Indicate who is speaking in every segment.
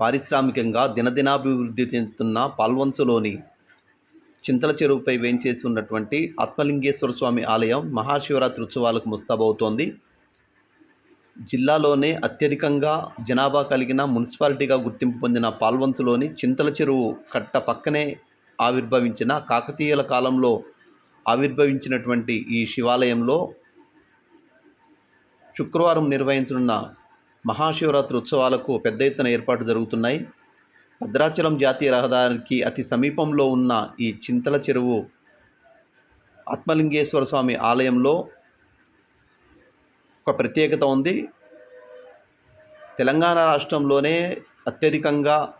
Speaker 1: పారిశ్రామికంగా దినదినాభివృద్ధి చెందుతున్న పాల్వంచులోని చింతల చెరువుపై వేంచేసి ఉన్నటువంటి ఆత్మలింగేశ్వర స్వామి ఆలయం మహాశివరాత్రి ఉత్సవాలకు ముస్తాబవుతోంది. జిల్లాలోనే అత్యధికంగా జనాభా కలిగిన మున్సిపాలిటీగా గుర్తింపు పొందిన పాల్వంచులోని చింతల చెరువు కట్ట పక్కనే ఆవిర్భవించిన కాకతీయుల కాలంలో ఆవిర్భవించినటువంటి ఈ శివాలయంలో శుక్రవారం నిర్వహించనున్న మహాశివరాత్రి ఉత్సవాలకు పెద్ద ఎత్తున ఏర్పాటు జరుగుతున్నాయి. భద్రాచలం జాతీయ రహదారికి అతి సమీపంలో ఉన్న ఈ చింతల చెరువు ఆత్మలింగేశ్వర స్వామి ఆలయంలో ఒక ప్రత్యేకత ఉంది. తెలంగాణ రాష్ట్రంలోనే అత్యధికంగా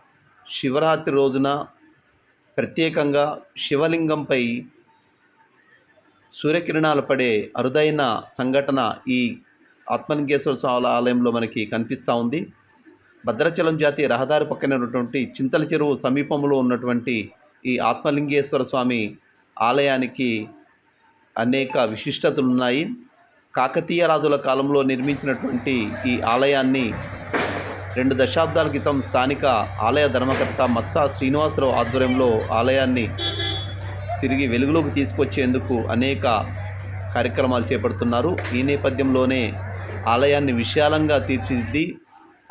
Speaker 1: శివరాత్రి రోజున ప్రత్యేకంగా శివలింగంపై సూర్యకిరణాలు పడే అరుదైన సంఘటన ఈ ఆత్మలింగేశ్వర స్వామి ఆలయంలో మనకి కనిపిస్తూ ఉంది. భద్రాచలం జాతీయ రహదారి పక్కన ఉన్నటువంటి చింతల చెరువు సమీపంలో ఉన్నటువంటి ఈ ఆత్మలింగేశ్వర స్వామి ఆలయానికి అనేక విశిష్టతలు ఉన్నాయి. కాకతీయ రాజుల కాలంలో నిర్మించినటువంటి ఈ ఆలయాన్ని రెండు దశాబ్దాల క్రితం స్థానిక ఆలయ ధర్మకర్త మత్స శ్రీనివాసరావు ఆధ్వర్యంలో ఆలయాన్ని తిరిగి వెలుగులోకి తీసుకొచ్చేందుకు అనేక కార్యక్రమాలు చేపడుతున్నారు. ఈ నేపథ్యంలోనే ఆలయాన్ని విశాలంగా తీర్చిదిద్ది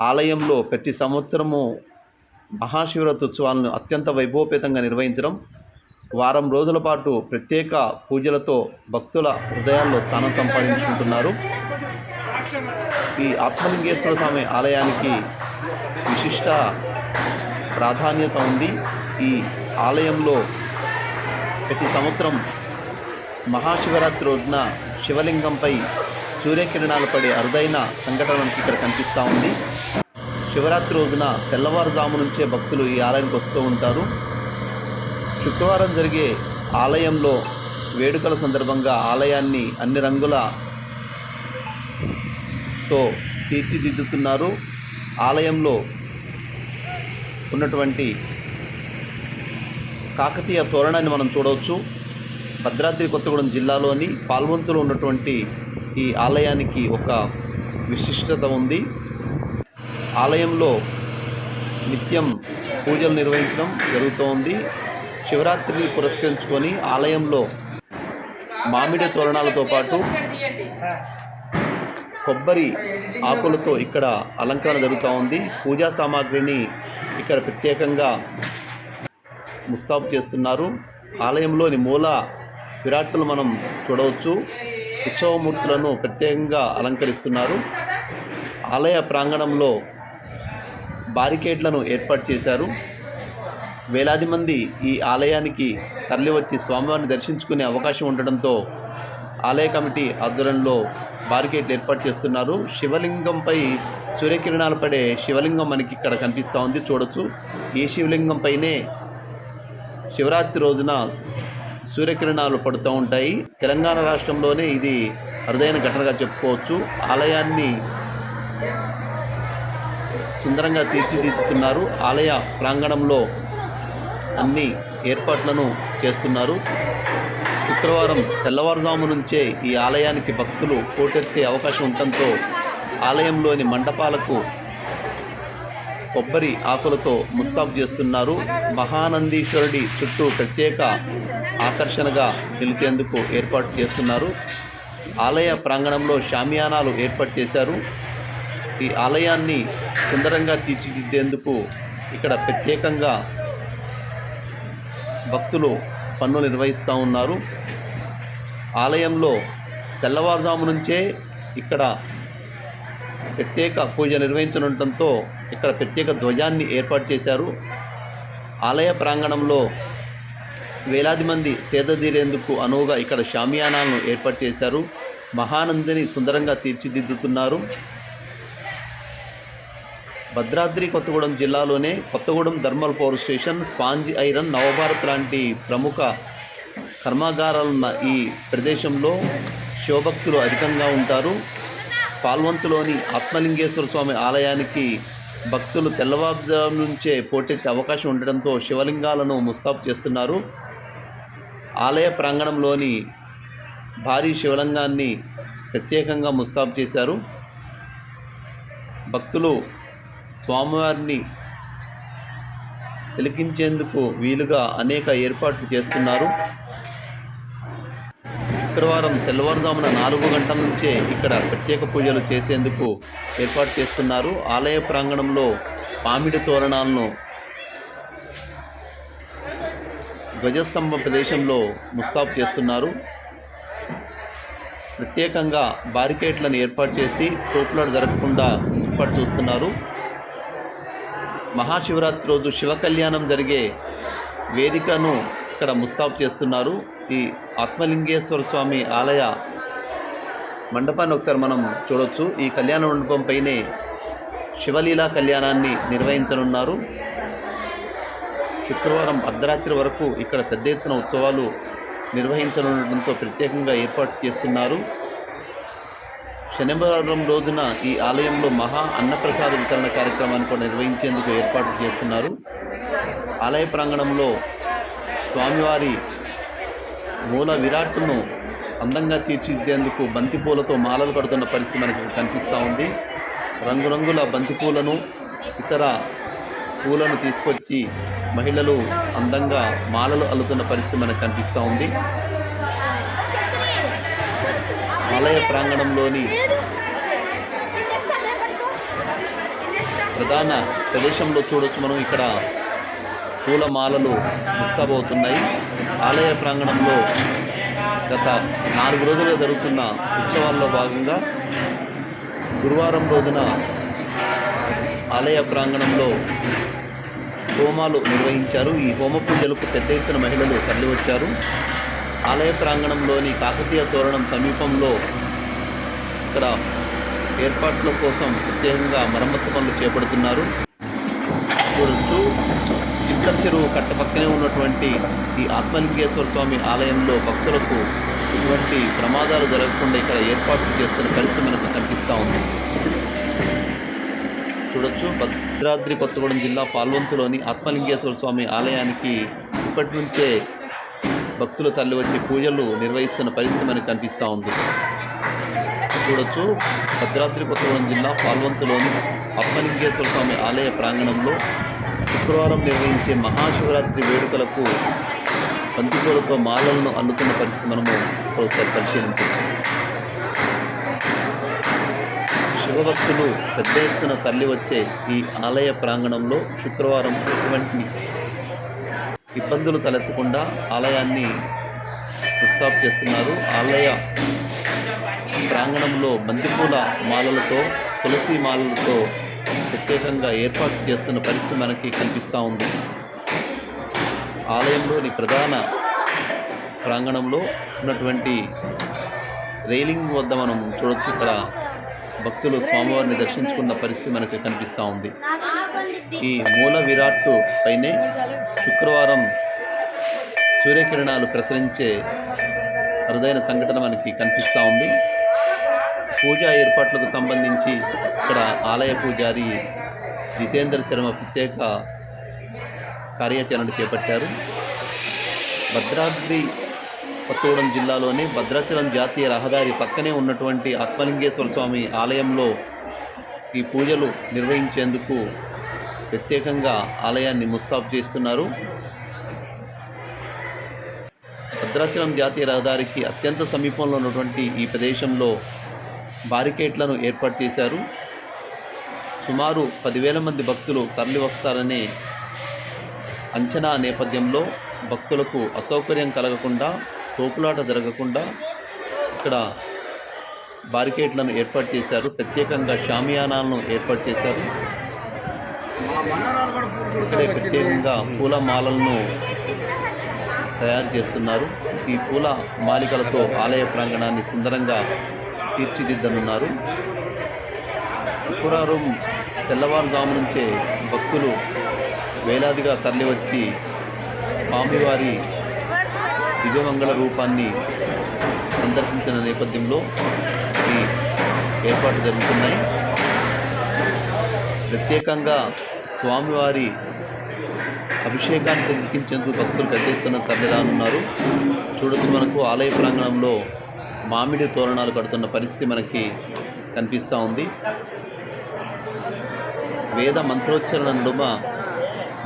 Speaker 1: ఆలయంలో ప్రతి సంవత్సరము మహాశివరాత్రి ఉత్సవాలను అత్యంత వైభవపేతంగా నిర్వహించడం వారం రోజుల పాటు ప్రత్యేక పూజలతో భక్తుల హృదయాల్లో స్థానం సంపాదించుకుంటున్నారు. ఈ ఆత్మలింగేశ్వర స్వామి ఆలయానికి విశిష్ట ప్రాధాన్యత ఉంది. ఈ ఆలయంలో ప్రతి సంవత్సరం మహాశివరాత్రి రోజున శివలింగంపై సూర్యకిరణాలు పడే అరుదైన సంఘటన మనకి ఇక్కడ కనిపిస్తూ ఉంది. శివరాత్రి రోజున తెల్లవారుజాము నుంచే భక్తులు ఈ ఆలయానికి వస్తూ ఉంటారు. శుక్రవారం జరిగే ఆలయంలో వేడుకల సందర్భంగా ఆలయాన్ని అన్ని రంగుల తో తీర్చిదిద్దుతున్నారు. ఆలయంలో ఉన్నటువంటి కాకతీయ తోరణాన్ని మనం చూడవచ్చు. భద్రాద్రి కొత్తగూడెం జిల్లాలోని పాల్వంతులో ఉన్నటువంటి ఈ ఆలయానికి ఒక విశిష్టత ఉంది. ఆలయంలో నిత్యం పూజలు నిర్వహించడం జరుగుతోంది. శివరాత్రిని పురస్కరించుకొని ఆలయంలో మామిడి తోరణాలతో పాటు కొబ్బరి ఆకులతో ఇక్కడ అలంకరణ జరుగుతూ ఉంది. పూజా సామాగ్రిని ఇక్కడ ప్రత్యేకంగా ముస్తాబు చేస్తున్నారు. ఆలయంలోని మూల విరాట్లు మనం చూడవచ్చు. ఉత్సవమూర్తులను ప్రత్యేకంగా అలంకరిస్తున్నారు. ఆలయ ప్రాంగణంలో బారికేడ్లను ఏర్పాటు చేశారు. వేలాది మంది ఈ ఆలయానికి తరలివచ్చి స్వామివారిని దర్శించుకునే అవకాశం ఉండడంతో ఆలయ కమిటీ ఆధ్వర్యంలో బారికేట్లు ఏర్పాటు చేస్తున్నారు. శివలింగంపై సూర్యకిరణాలు పడే శివలింగం మనకి ఇక్కడ కనిపిస్తూ ఉంది. చూడొచ్చు. ఈ శివలింగం పైనే శివరాత్రి రోజున సూర్యకిరణాలు పడుతూ ఉంటాయి. తెలంగాణ రాష్ట్రంలోనే ఇది అరుదైన ఘటనగా చెప్పుకోవచ్చు. ఆలయాన్ని సుందరంగా తీర్చిదిద్దుతున్నారు. ఆలయ ప్రాంగణంలో అన్ని ఏర్పాట్లను చేస్తున్నారు. శుక్రవారం తెల్లవారుజాము నుంచే ఈ ఆలయానికి భక్తులు పోటెత్తే అవకాశం ఉండటంతో ఆలయంలోని మండపాలకు కొబ్బరి ఆకులతో ముస్తాబ్ చేస్తున్నారు. మహానందీశ్వరుడి చుట్టూ ప్రత్యేక ఆకర్షణగా నిలిచేందుకు ఏర్పాటు చేస్తున్నారు. ఆలయ ప్రాంగణంలో షామియానాలు ఏర్పాటు చేశారు. ఈ ఆలయాన్ని సుందరంగా తీర్చిదిద్దేందుకు ఇక్కడ ప్రత్యేకంగా భక్తులు పన్ను నిర్వహిస్తూ ఉన్నారు. ఆలయంలో తెల్లవారుజాము నుంచే ఇక్కడ ప్రత్యేక పూజ నిర్వహించనుండటంతో ఇక్కడ ప్రత్యేక ధ్వజాన్ని ఏర్పాటు చేశారు. ఆలయ ప్రాంగణంలో వేలాది మంది సేదతీరేందుకు అనువుగా ఇక్కడ షామియానాలను ఏర్పాటు చేశారు. మహానందిని సుందరంగా తీర్చిదిద్దుతున్నారు. భద్రాద్రి కొత్తగూడెం జిల్లాలోనే Kothagudem thermal power station sponge iron Navabharat లాంటి ప్రముఖ కర్మాగారాలున్న ఈ ప్రదేశంలో శివభక్తులు అధికంగా ఉంటారు. పాల్వంచులోని ఆత్మలింగేశ్వర స్వామి ఆలయానికి భక్తులు తెల్లవారుజాము నుంచే పోటెత్తే అవకాశం ఉండడంతో శివలింగాలను ముస్తాబు చేస్తున్నారు. ఆలయ ప్రాంగణంలోని భారీ శివలింగాన్ని ప్రత్యేకంగా ముస్తాబు చేశారు. భక్తులు స్వామివారిని తిలకించేందుకు వీలుగా అనేక ఏర్పాట్లు చేస్తున్నారు. శుక్రవారం తెల్లవారుజామున నాలుగు గంటల నుంచే ఇక్కడ ప్రత్యేక పూజలు చేసేందుకు ఏర్పాటు చేస్తున్నారు. ఆలయ ప్రాంగణంలో పామిడి తోరణాలను ధ్వజస్తంభ ప్రదేశంలో ముస్తాబు చేస్తున్నారు. ప్రత్యేకంగా బారికేట్లను ఏర్పాటు చేసి తోపులాడు జరగకుండా ఏర్పాటు చూస్తున్నారు. మహాశివరాత్రి రోజు శివ కళ్యాణం జరిగే వేదికను ఇక్కడ ముస్తాబు చేస్తున్నారు. ఈ ఆత్మలింగేశ్వర స్వామి ఆలయ మండపాన్ని ఒకసారి మనం చూడవచ్చు ఈ కళ్యాణ మండపం పైనే శివలీలా కళ్యాణాన్ని నిర్వహించనున్నారు. శుక్రవారం అర్ధరాత్రి వరకు ఇక్కడ పెద్ద ఎత్తున ఉత్సవాలు నిర్వహించనుండటంతో ప్రత్యేకంగా ఏర్పాటు చేస్తున్నారు. శనివారం రోజున ఈ ఆలయంలో మహా అన్నప్రసాద వితరణ కార్యక్రమాన్ని కూడా నిర్వహించేందుకు ఏర్పాటు చేస్తున్నారు. ఆలయ ప్రాంగణంలో స్వామివారి మూల విరాట్ను అందంగా తీర్చిదిద్దేందుకు బంతిపూలతో మాలలు కడుతున్న పరిస్థితి మనకి కనిపిస్తూ ఉంది. రంగురంగుల బంతిపూలను ఇతర పూలను తీసుకొచ్చి మహిళలు అందంగా మాలలు అల్లుతున్న పరిస్థితి మనకు కనిపిస్తూ ఉంది. ఆలయ ప్రాంగణంలోని ప్రధాన ప్రదేశంలో చూడొచ్చు మనం. ఇక్కడ పూల మాలలు ముస్తాబవుతున్నాయి. ఆలయ ప్రాంగణంలో గత నాలుగు రోజులుగా జరుగుతున్న ఉత్సవాల్లో భాగంగా గురువారం రోజున ఆలయ ప్రాంగణంలో హోమాలు నిర్వహించారు. ఈ హోమ పూజలకు పెద్ద ఎత్తున మహిళలు తరలివచ్చారు. ఆలయ ప్రాంగణంలోని కాకతీయ తోరణం సమీపంలో ఇక్కడ ఏర్పాట్ల కోసం ప్రత్యేకంగా మరమ్మతు పనులు చేపడుతున్నారు. చూడొచ్చు. చింతల చెరువు కట్ట పక్కనే ఉన్నటువంటి ఈ ఆత్మలింగేశ్వర స్వామి ఆలయంలో భక్తులకు ఎటువంటి ప్రమాదాలు జరగకుండా ఇక్కడ ఏర్పాట్లు చేస్తున్న పరిస్థితి మనకు కనిపిస్తూ ఉంది. చూడొచ్చు. భద్రాద్రి కొత్తగూడెం జిల్లా పాల్వంచులోని ఆత్మలింగేశ్వర స్వామి ఆలయానికి ఇప్పటి నుంచే భక్తులు తల్లి వచ్చి పూజలు నిర్వహిస్తున్న పరిస్థితి మనకు కనిపిస్తూ ఉంది. చూడొచ్చు. భద్రాద్రి కొత్తగూడెం జిల్లా పాల్వంచులోని ఆత్మలింగేశ్వర స్వామి ఆలయ ప్రాంగణంలో శుక్రవారం నిర్వహించే మహాశివరాత్రి వేడుకలకు బంతిపూలతో మాలలను అల్లుతున్న పరిస్థితి మనము ఒకసారి పరిశీలించవచ్చు. శివభక్తులు పెద్ద ఎత్తున తరలి వచ్చే ఈ ఆలయ ప్రాంగణంలో శుక్రవారం ఎటువంటి ఇబ్బందులు తలెత్తకుండా ఆలయాన్ని ముస్తాబు చేస్తున్నారు. ఆలయ ప్రాంగణంలో బంతిపూల మాలలతో తులసి మాలలతో ప్రత్యేకంగా ఏర్పాటు చేస్తున్న పరిస్థితి మనకి కనిపిస్తూ ఉంది. ఆలయంలోని ప్రధాన ప్రాంగణంలో ఉన్నటువంటి రైలింగ్ వద్ద మనం చూడొచ్చు. ఇక్కడ భక్తులు స్వామివారిని దర్శించుకున్న పరిస్థితి మనకి కనిపిస్తూ ఉంది. ఈ మూల విరాట్ పైనే శుక్రవారం సూర్యకిరణాలు ప్రసరించే అరుదైన సంఘటన మనకి కనిపిస్తూ ఉంది. పూజా ఏర్పాట్లకు సంబంధించి ఇక్కడ ఆలయ పూజారి జితేందర్ శర్మ ప్రత్యేక కార్యాచరణ చేపట్టారు. భద్రాద్రి కొత్తగూడెం జిల్లాలోని భద్రాచలం జాతీయ రహదారి పక్కనే ఉన్నటువంటి ఆత్మలింగేశ్వర స్వామి ఆలయంలో ఈ పూజలు నిర్వహించేందుకు ప్రత్యేకంగా ఆలయాన్ని ముస్తాబు చేస్తున్నారు. భద్రాచలం జాతీయ రహదారికి అత్యంత సమీపంలో ఉన్నటువంటి ఈ ప్రదేశంలో బారికేట్లను ఏర్పాటు చేశారు. సుమారు పదివేల మంది భక్తులు తరలి వస్తారనే అంచనా నేపథ్యంలో భక్తులకు అసౌకర్యం కలగకుండా తోపులాట జరగకుండా ఇక్కడ బారికేట్లను ఏర్పాటు చేశారు. ప్రత్యేకంగా షామియానాలను ఏర్పాటు చేశారు. ఇక్కడే ప్రత్యేకంగా పూల మాలలను తయారు చేస్తున్నారు. ఈ పూల మాలికలతో ఆలయ ప్రాంగణాన్ని సుందరంగా తీర్చిదిద్దనున్నారు. శుక్రవారం తెల్లవారుజాము నుంచే భక్తులు వేలాదిగా తరలివచ్చి స్వామివారి దివ్యమంగళ రూపాన్ని సందర్శించిన నేపథ్యంలో ఈ ఏర్పాట్లు జరుగుతున్నాయి. ప్రత్యేకంగా స్వామివారి అభిషేకాన్ని తెలికించేందుకు భక్తులు పెద్ద ఎత్తున తరలిరానున్నారు. చూడొచ్చు మనకు ఆలయ ప్రాంగణంలో మామిడి తోరణాలు కడుతున్న పరిస్థితి మనకి కనిపిస్తూ ఉంది. వేద మంత్రోచ్చరణ నడుమ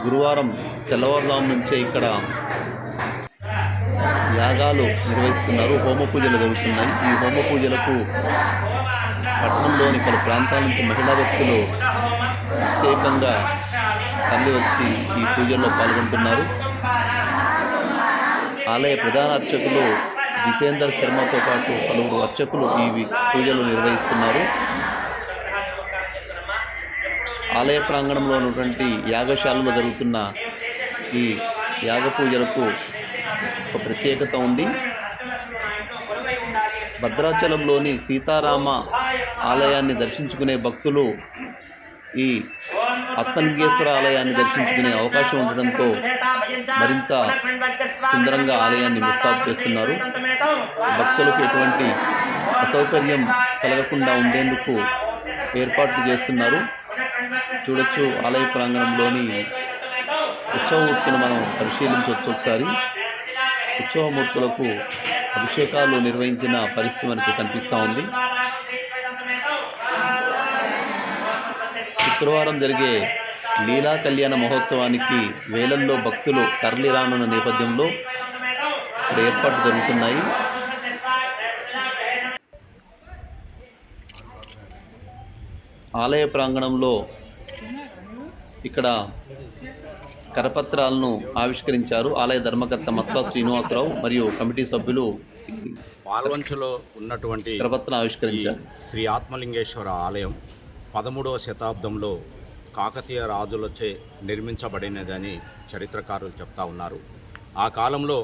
Speaker 1: గురువారం తెల్లవారుజాము నుంచే ఇక్కడ యాగాలు నిర్వహిస్తున్నారు. హోమ పూజలు జరుగుతున్నాయి. ఈ హోమ పూజలకు పట్టణంలోని పలు ప్రాంతాల నుంచి మహిళా భక్తులు ప్రత్యేకంగా తల్లి వచ్చి ఈ పూజల్లో పాల్గొంటున్నారు. ఆలయ ప్రధాన అర్చకులు జితేందర్ శర్మతో పాటు పలువురు అర్చకులు ఈ పూజలు నిర్వహిస్తున్నారు. ఆలయ ప్రాంగణంలో ఉన్నటువంటి యాగశాలలో జరుగుతున్న ఈ యాగ పూజలకు ఒక ప్రత్యేకత ఉంది. భద్రాచలంలోని సీతారామ ఆలయాన్ని దర్శించుకునే భక్తులు ఈ ఆత్మలింగేశ్వర ఆలయాన్ని దర్శించుకునే అవకాశం ఉండడంతో మరింత సుందరంగా ఆలయాన్ని ముస్తాబు చేస్తున్నారు. భక్తులకు ఎటువంటి అసౌకర్యం కలగకుండా ఉండేందుకు ఏర్పాట్లు చేస్తున్నారు. చూడొచ్చు ఆలయ ప్రాంగణంలోని ఉత్సవమూర్తులు మనం పరిశీలించవచ్చు ఒకసారి. ఉత్సవమూర్తులకు అభిషేకాలు నిర్వహించిన పరిస్థితి మనకు కనిపిస్తూ ఉంది. శుక్రవారం జరిగే లీలా కళ్యాణ మహోత్సవానికి వేలల్లో భక్తులు తరలి రానున్న నేపథ్యంలో ఇక్కడ ఏర్పాట్లు జరుగుతున్నాయి. ఆలయ ప్రాంగణంలో ఇక్కడ కరపత్రాలను ఆవిష్కరించారు ఆలయ ధర్మకర్త మత్స శ్రీనివాసరావు మరియు కమిటీ సభ్యులు
Speaker 2: పాల్వంచులో ఉన్నటువంటి
Speaker 1: కరపత్రం ఆవిష్కరించారు.
Speaker 2: శ్రీ ఆత్మలింగేశ్వర ఆలయం పదమూడవ శతాబ్దంలో కాకతీయ రాజులచే నిర్మించబడినదని చరిత్రకారులు చెప్తా ఉన్నారు. ఆ కాలంలో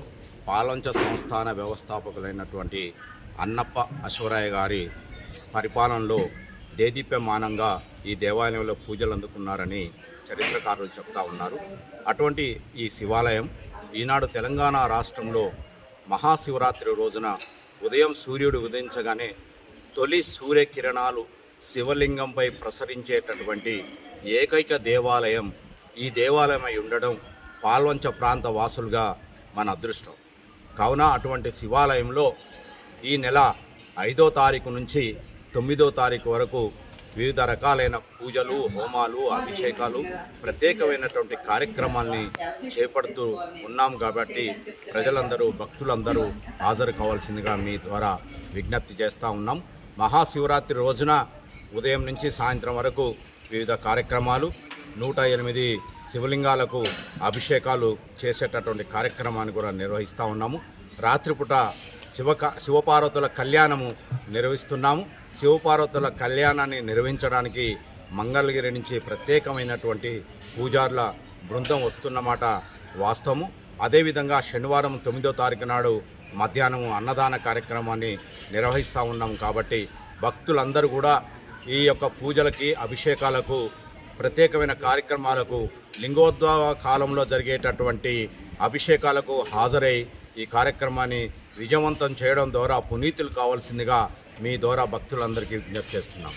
Speaker 2: పాలంచ సంస్థాన వ్యవస్థాపకులైనటువంటి అన్నప్ప అశ్వరాయ గారి పరిపాలనలో దేదీప్యమానంగా ఈ దేవాలయంలో పూజలు అందుకున్నారని చరిత్రకారులు చెప్తా ఉన్నారు. అటువంటి ఈ శివాలయం ఈనాడు తెలంగాణ రాష్ట్రంలో మహాశివరాత్రి రోజున ఉదయం సూర్యుడు ఉదయించగానే తొలి సూర్యకిరణాలు శివలింగంపై ప్రసరించేటటువంటి ఏకైక దేవాలయం ఈ దేవాలయం అయి ఉండడం పాల్వంచ ప్రాంత వాసులుగా మన అదృష్టం. కావున అటువంటి శివాలయంలో ఈ నెల ఐదో తారీఖు నుంచి తొమ్మిదో తారీఖు వరకు వివిధ రకాలైన పూజలు హోమాలు అభిషేకాలు ప్రత్యేకమైనటువంటి కార్యక్రమాల్ని చేపడుతూ ఉన్నాం కాబట్టి ప్రజలందరూ భక్తులందరూ హాజరు కావాల్సిందిగా మీ ద్వారా విజ్ఞప్తి చేస్తూ ఉన్నాం. మహాశివరాత్రి రోజున ఉదయం నుంచి సాయంత్రం వరకు వివిధ కార్యక్రమాలు నూట ఎనిమిది శివలింగాలకు అభిషేకాలు చేసేటటువంటి కార్యక్రమాన్ని కూడా నిర్వహిస్తూ ఉన్నాము. రాత్రిపూట శివ శివపార్వతుల కళ్యాణము నిర్వహిస్తున్నాము. శివపార్వతుల కళ్యాణాన్ని నిర్వహించడానికి మంగళగిరి నుంచి ప్రత్యేకమైనటువంటి పూజారుల బృందం వస్తున్నమాట వాస్తవము. అదేవిధంగా శనివారం తొమ్మిదో తారీఖు నాడు మధ్యాహ్నం అన్నదాన కార్యక్రమాన్ని నిర్వహిస్తూ ఉన్నాం కాబట్టి భక్తులందరూ కూడా ఈ యొక్క పూజలకి అభిషేకాలకు ప్రత్యేకమైన కార్యక్రమాలకు లింగోద్భవ కాలంలో జరిగేటటువంటి అభిషేకాలకు హాజరై ఈ కార్యక్రమాన్ని విజయవంతం చేయడం ద్వారా పునీతులు కావాల్సిందిగా మీ ద్వారా భక్తులందరికీ విజ్ఞప్తి చేస్తున్నాం.